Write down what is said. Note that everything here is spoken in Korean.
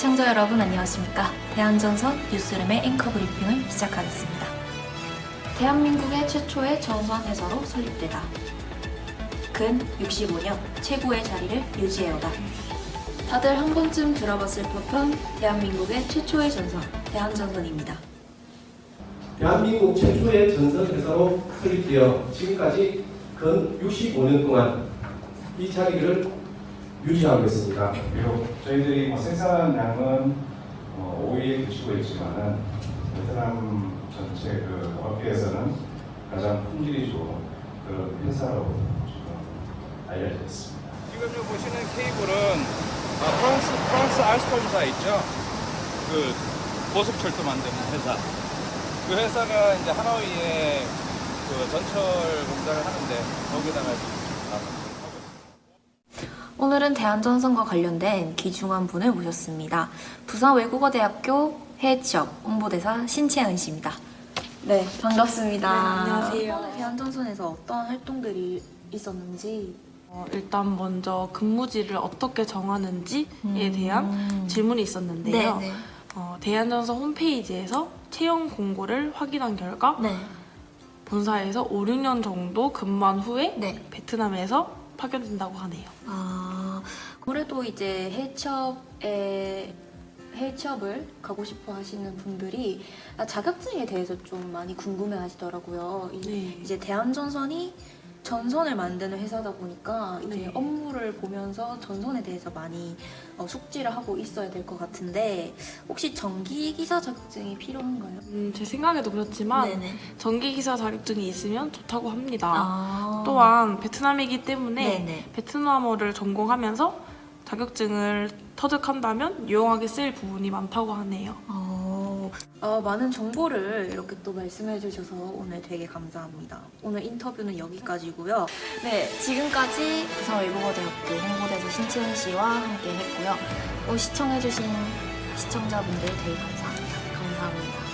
시청자 여러분 안녕하십니까? 대한전선 뉴스룸의 앵커 브리핑을 시작하겠습니다. 대한민국의 최초의 전선 회사로 설립되다. 근 65년 최고의 자리를 유지해오다. 다들 한 번쯤 들어봤을 법한 대한민국의 최초의 전선, 대한전선입니다. 대한민국 최초의 전선 회사로 설립되어 지금까지 근 65년 동안 이 자리를 유지하고 있습니다. 비록 저희들이 뭐 생산량은 어, 5위에 그치고 있지만은 베트남 전체 그 업계에서는 가장 품질이 좋은 그런 회사로 지금 알려져 있습니다. 지금 요 보시는 케이블은 아, 프랑스 프랑스 알스톰사 있죠? 그 고속철도 만드는 회사. 그 회사가 이제 하노이에 그 전철 공장을 하는데 거기다가 지금 있습니다. 오늘은 대한전선과 관련된 귀중한 분을 모셨습니다. 부산 외국어대학교 해취업 홍보대사 신채은 씨입니다. 네, 반갑습니다. 네, 안녕하세요. 대한전선에서 어떤 활동들이 있었는지 어, 일단 먼저 근무지를 어떻게 정하는지에 대한 질문이 있었는데요. 음. 네, 네. 어, 대한전선 홈페이지에서 채용 공고를 확인한 결과 네. 본사에서 5, 6년 정도 근무한 후에 네. 베트남에서 파견된다고 하네요. 아, 그래도 이제 해취업에 해취업을 가고 싶어 하시는 분들이 아, 자격증에 대해서 좀 많이 궁금해 하시더라고요. 이- 네. 이제 대한전선이 전선을 만드는 회사다 보니까 이제 네. 업무를 보면서 전선에 대해서 많이 어, 숙지를 하고 있어야 될 것 같은데 혹시 전기 기사 자격증이 필요한가요? 음, 제 생각에도 그렇지만 네네. 전기기사 자격증이 있으면 좋다고 합니다. 아. 또한 베트남이기 때문에 네네. 베트남어를 전공하면서 자격증을 터득한다면 유용하게 쓰일 부분이 많다고 하네요. 어, 어, 많은 정보를 이렇게 또 말씀해 주셔서 오늘 되게 감사합니다. 오늘 인터뷰는 여기까지고요. 네, 지금까지 부산 외국어대학교 홍보대사 신채은 씨와 함께 했고요. 또 시청해 주신 시청자분들 되게 감사합니다. 감사합니다.